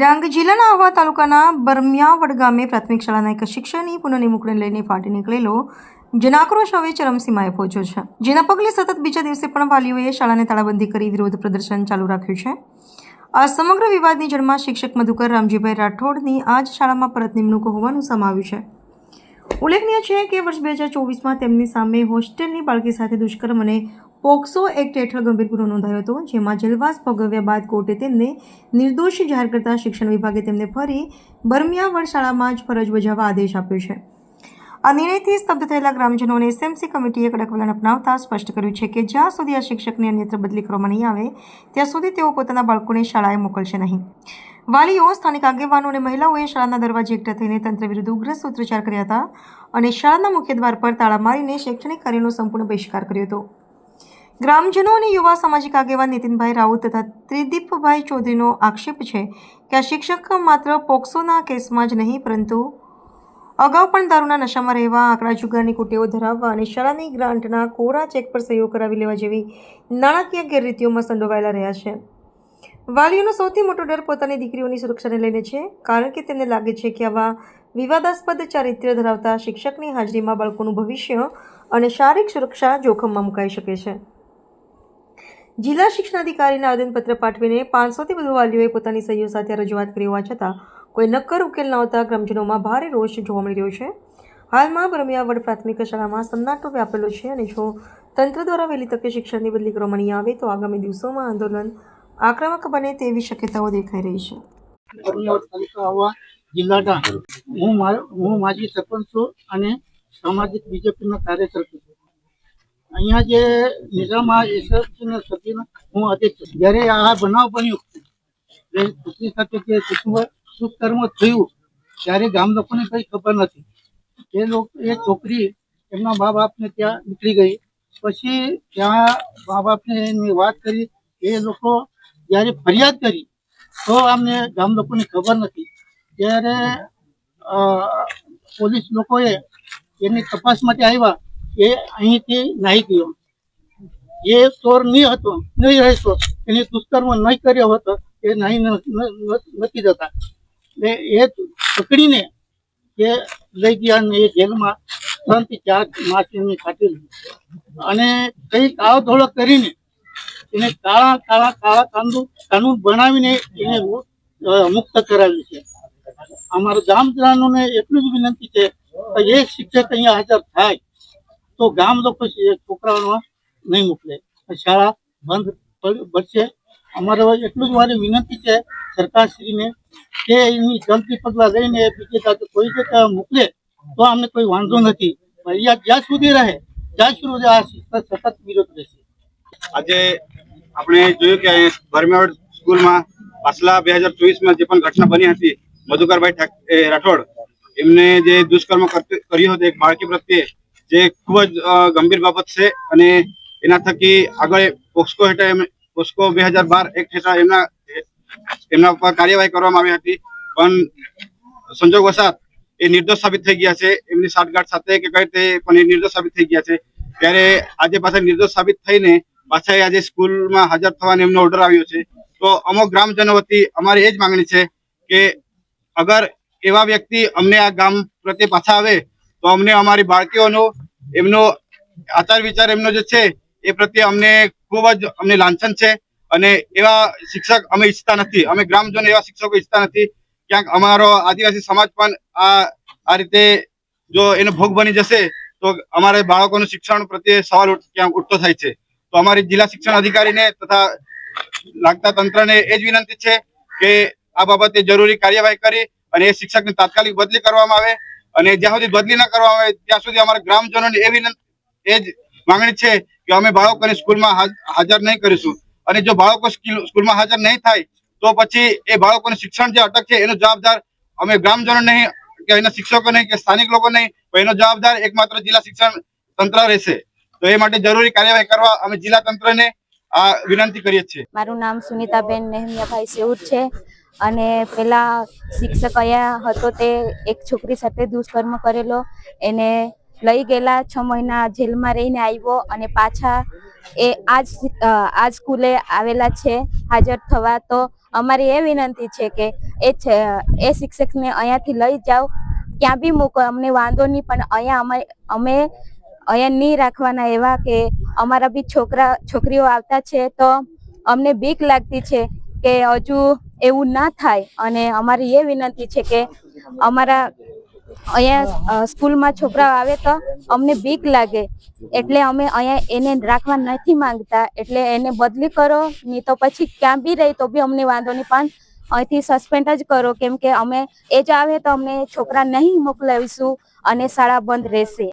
ડાંગ જિલ્લાના આહવા તાલુકાના બરમિયાવડ ગામે પ્રાથમિક શાળાના એક શિક્ષકની પુનઃનિમુકને લઈને ફાટી નીકળેલો જનાક્રોશ હવે ચરમસીમાએ પહોંચ્યો છે. જેના પગલે સતત બીજા દિવસે પણ વાલીઓએ શાળાને તાળાબંધી કરી વિરોધ પ્રદર્શન ચાલુ રાખ્યું છે. આ સમગ્ર વિવાદની જડમાં શિક્ષક મધુકર રામજીભાઈ રાઠોડની આ જ શાળામાં પરત નિમણૂક હોવાનું સમાવ્યું છે. ઉલ્લેખનીય છે કે વર્ષ બે હજાર ચોવીસમાં તેમની સામે હોસ્ટેલની બાળકી સાથે દુષ્કર્મ અને પોક્સો એક્ટ હેઠળ ગંભીર ગુનો નોંધાયો હતો, જેમાં જેલવાસ ભોગવ્યા બાદ કોર્ટે તેમને નિર્દોષી જાહેર કરતા શિક્ષણ વિભાગે તેમને ફરી બરમિયાવડ શાળામાં જ ફરજ બજાવવા આદેશ આપ્યો છે. આ નિર્ણયથી સ્તબ્ધ થયેલા ગ્રામજનોને એસએમસી કમિટીએ કડક વલણ અપનાવતા સ્પષ્ટ કર્યું છે કે જ્યાં સુધી આ શિક્ષકને અન્યત્ર બદલી કરવામાં નહીં આવે, ત્યાં સુધી તેઓ પોતાના બાળકોને શાળાએ મોકલશે નહીં. વાલીઓ, સ્થાનિક આગેવાનો અને મહિલાઓએ શાળાના દરવાજે એકઠા થઈને તંત્ર વિરુદ્ધ ઉગ્ર સૂત્રોચ્ચાર કર્યા હતા અને શાળાના મુખ્ય દ્વાર પર તાળા મારીને શૈક્ષણિક કાર્યનો સંપૂર્ણ બહિષ્કાર કર્યો હતો. ગ્રામજનો અને યુવા સામાજિક આગેવાન નીતિનભાઈ રાઉત તથા ત્રિદીપભાઈ ચૌધરીનો આક્ષેપ છે કે આ શિક્ષક માત્ર પોક્સોના કેસમાં જ નહીં, પરંતુ અગાઉ પણ દારૂના નશામાં રહેવા, આંકડા જુગારની કુટેવો ધરાવવા અને શાળાની ગ્રાન્ટના કોરા ચેક પર સહીઓ કરાવી લેવા જેવી નાણાકીય ગેરરીતિઓમાં સંડોવાયેલા રહ્યા છે. વાલીઓનો સૌથી મોટો ડર પોતાની દીકરીઓની સુરક્ષાને લઈને છે, કારણ કે તેમને લાગે છે કે આવા વિવાદાસ્પદ ચારિત્ર્ય ધરાવતા શિક્ષકની હાજરીમાં બાળકોનું ભવિષ્ય અને શારીરિક સુરક્ષા જોખમમાં મુકાઈ શકે છે. જિલ્લા શિક્ષણાધિકારીને આવેદનપત્ર પાઠવીને પાંચસોથી વધુ વાલીઓએ પોતાની સહીઓ સાથે રજૂઆત કરી હોવા છતાં કોઈ નક્કર ઉકેલ ન આવતા ગ્રામજનોમાં ભારે રોષ જોવા મળી રહ્યો છે. હાલમાં બ્રહ્મિયાવડ પ્રાથમિક શાળામાં સન્નાટો વ્યાપેલો છે અને જો તંત્ર દ્વારા વહેલી તકે શિક્ષણની બદલી કરવામાં નહીં આવે તો આગામી દિવસોમાં આંદોલન આક્રમક બને તેવી શક્યતાઓ દેખાઈ રહી છે. જિલ્લાના હું હું માજી સરપંચ છું અને સામાજિક બીજેપીના કાર્યકર છું. અહીંયા જે નિઝામા એસએફસીના સભ્યનો, હું અધ્યક્ષ જ્યારે આ બનાવ બન્યો જે છોકરી સાથે જે દુષ્કર્મ થયું, ત્યારે ગામ લોકોને કઈ ખબર નથી. એ લોકો, એ છોકરી એમના મા બાપને ત્યાં નીકળી ગઈ. પછી ત્યાં મા બાપને એની વાત કરી, એ લોકો જ્યારે ફરિયાદ કરી, તો અમને ગામ લોકોને ખબર નથી. ત્યારે પોલીસ લોકોએ એની તપાસ માટે આવ્યા. એ અહીંથી નાહી ગયો. એ ચોર નહીં હતો, નહીં રહેશો. એને દુષ્કર્મ નહીં કર્યો હતો એ નાહી નથી જતા. એટલે એ પકડીને એ લઈ ગયા અને એ જેલમાં ત્રણથી ચાર માસ એમની અને કઈ કાળો ધોળો કરીને એને કાળા કાળા કાળા કાનૂન કાનૂન બનાવીને એને મુક્ત કરાવ્યું છે. અમારા ગામજનોને એટલું જ વિનંતી છે કે એ શિક્ષક અહીંયા હાજર થાય. તો ગામ લોકો છે, એ છોકરાઓને નહીં મોકલે. શાળા બંધ પડશે. અમારે એટલું જ મારી વિનંતી છે, સરકારશ્રીને, કે એની જલ્દી પગલાં લઈને બીજે સાથે કોઈ જગ્યાએ મોકલે, તો અમને કોઈ વાંધો નથી. અહીંયા જ્યાં સુધી રહે, ત્યાં સુધી આ સતત વિરોધ રહેશે. આજે આપણે જોયું કે ભરમેવડ સ્કૂલમાં પાછલા બે હજાર ચોવીસમાં જે પણ ઘટના બની હતી, મધુકરભાઈ રાઠોડ, એમને જે દુષ્કર્મ કર્યું હતું એક બાળકી પ્રત્યે જે ખૂબ જ ગંભીર બાબત છે અને એના થકી આગળ પોસ્કો હેઠળ પોસ્કો બે હજાર બાર એક્ટ હેઠળ એમના એમના ઉપર કાર્યવાહી કરવામાં આવી હતી. પણ સંજોગ વસાત એ નિર્દોષ સાબિત થઈ ગયા છે. એમની સાઠગાંઠ સાથે કે કઈ રીતે પણ એ નિર્દોષ સાબિત થઈ ગયા છે. ત્યારે આજે પાછા નિર્દોષ સાબિત થઈને પાછા એ આજે સ્કૂલમાં હાજર થવાનો એમનો ઓર્ડર આવ્યો છે. તો અમુક ગ્રામજનો વતી અમારી એ જ માંગણી છે કે અગર એવા વ્યક્તિ અમને આ ગામ પ્રત્યે પાછા આવે તો અમને અમારી બાળકીઓનો, એમનો આચાર વિચાર એમનો જે છે, એ પ્રત્યે અમને ખૂબ જ અમને લાંછન છે. અને એવા શિક્ષક અમે ઈચ્છતા નથી. અમે ગ્રામજનો એવા શિક્ષકો ઈચ્છતા નથી. ક્યાંક અમારો આદિવાસી સમાજ પણ આ આ રીતે જો એનો ભોગ બની જશે, તો અમારે બાળકોનું શિક્ષણ પ્રત્યે સવાલ ક્યાંક ઉઠતો થાય છે. તો અમારી જિલ્લા શિક્ષણ અધિકારીને તથા લાગતા તંત્રને એ જ વિનંતી છે કે આ બાબતે જરૂરી કાર્યવાહી કરી અને એ શિક્ષકની તાત્કાલિક બદલી કરવામાં આવે. અને જ્યાં સુધી બદલી ના કરવામાં આવે, ત્યાં સુધી અમારા ગ્રામજનોની એવી એ જ માંગણી છે કે અમે બાળકોને સ્કૂલમાં હાજર નહીં કરીશું. અને જો બાળકો સ્કૂલમાં હાજર નહીં થાય, તો પછી એ બાળકોને શિક્ષણ જે અટક છે એનો જવાબદાર અમે ગ્રામજનો નહીં, કે એના શિક્ષકો નહીં, કે સ્થાનિક લોકો નહીં, પણ એનો જવાબદાર એકમાત્ર જિલ્લા શિક્ષણ તંત્ર રહેશે. તો એ માટે જરૂરી કાર્યવાહી કરવા અમે જિલ્લા તંત્રને આ વિનંતી કરીએ છીએ. મારું નામ સુનિતાબેન નેહમિયાભાઈ સેઉર છે અને પેલા શિક્ષક અહીંયા હતો તે એક છોકરી સાથે દુષ્કર્મ કરેલો. એને લઈ ગયેલા છ મહિના જેલમાં રહીને આવ્યો અને પાછા એ આજ આજ સ્કૂલે આવેલા છે, હાજર થવા. તો અમારી એ વિનંતી છે કે એ છે, એ શિક્ષકને અહીંયાથી લઈ જાઓ. ક્યાં બી મૂકો, અમને વાંધો નહીં, પણ અહીંયા અમે અમે અહીંયા નહીં રાખવાના એવા કે અમારા બી છોકરા, છોકરીઓ આવતા છે તો અમને બીક લાગતી છે કે હજુ એવું ના થાય. અને અમારી એ વિનંતી છે કે અમારા અહીંયા સ્કૂલમાં છોકરાઓ આવે તો અમને બીક લાગે. એટલે અમે અહીંયા એને રાખવા નથી માંગતા. એટલે એને બદલી કરો, નહીં તો પછી ક્યાં બી રહી તો બી અમને વાંધો નહીં. પણ અહીંથી સસ્પેન્ડ જ કરો, કેમ કે અમે એ જ આવે તો અમને છોકરા નહીં મોકલાવીશું અને શાળા બંધ રહેશે.